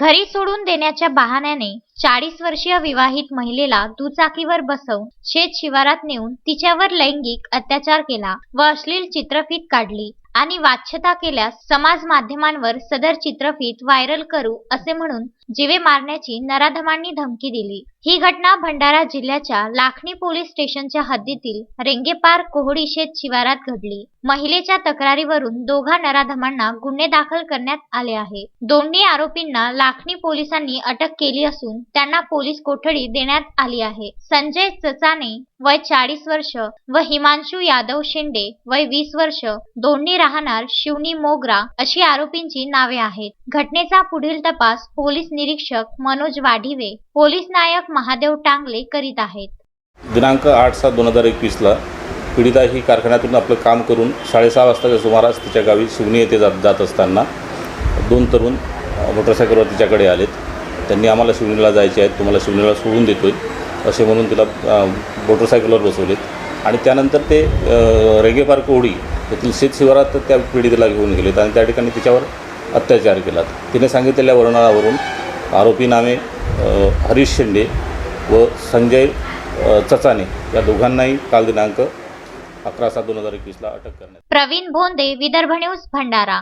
घरी सोडून देण्याच्या बहाण्याने चाळीस वर्षीय विवाहित महिलेला दुचाकीवर बसवून शेत शिवारात नेऊन तिच्यावर लैंगिक अत्याचार केला व अश्लील चित्रफीत काढली आणि वाच्यता केल्यास समाज माध्यमांवर सदर चित्रफीत व्हायरल करू असे म्हणून जीवे मारण्याची नराधमांनी धमकी दिली. ही घटना भंडारा जिल्ह्याच्या लाखणी पोलीस स्टेशनच्या हद्दीतील रेंगेपार कोहडी शेत शिवारात घडली. महिलेच्या तक्रारीवरून दोघा नराधमांना गुन्हे दाखल करण्यात आले आहे. दोन्ही आरोपींना लाखणी पोलिसांनी अटक केली असून त्यांना पोलीस कोठडी देण्यात आली आहे. संजय चचाने वय चाळीस वर्ष व हिमांशू यादव शेंडे वय वीस वर्ष दोन्ही राहणार शिवनी मोगरा अशी आरोपींची नावे आहेत. घटनेचा पुढील तपास पोलीस निरीक्षक मनोज वाढिवे पोलीस नायक महादेव टांगले करीत आहेत. दिनांक आठ सात दोन हजार एकवीसला पीडिता ही कारखान्यातून आपलं काम करून साडेसहा वाजताच्या सुमारास तिच्या गावी शिवणी येथे जात जात असताना दोन तरुण मोटरसायकलवर तिच्याकडे आलेत. त्यांनी आम्हाला शिवणीला जायचे आहेत. तुम्हाला शिवणीला सोडून देतोय असे म्हणून तिला मोटरसायकलवर बसवलेत. आणि त्यानंतर ते रेगे पार्क ओढी येथील शेत शिवारात त्या पीडितेला घेऊन गेलेत आणि त्या ठिकाणी तिच्यावर अत्याचार केलात. तिने सांगितलेल्या वर्णनावरून आरोपी नामे हरीश शिंदे व संजय चचाने या दोघांनाही काल दिनांक अकरा सात दोन हजार एकवीसला अटक करण्यात प्रवीण भोंदे विदर्भ न्यूज भंडारा.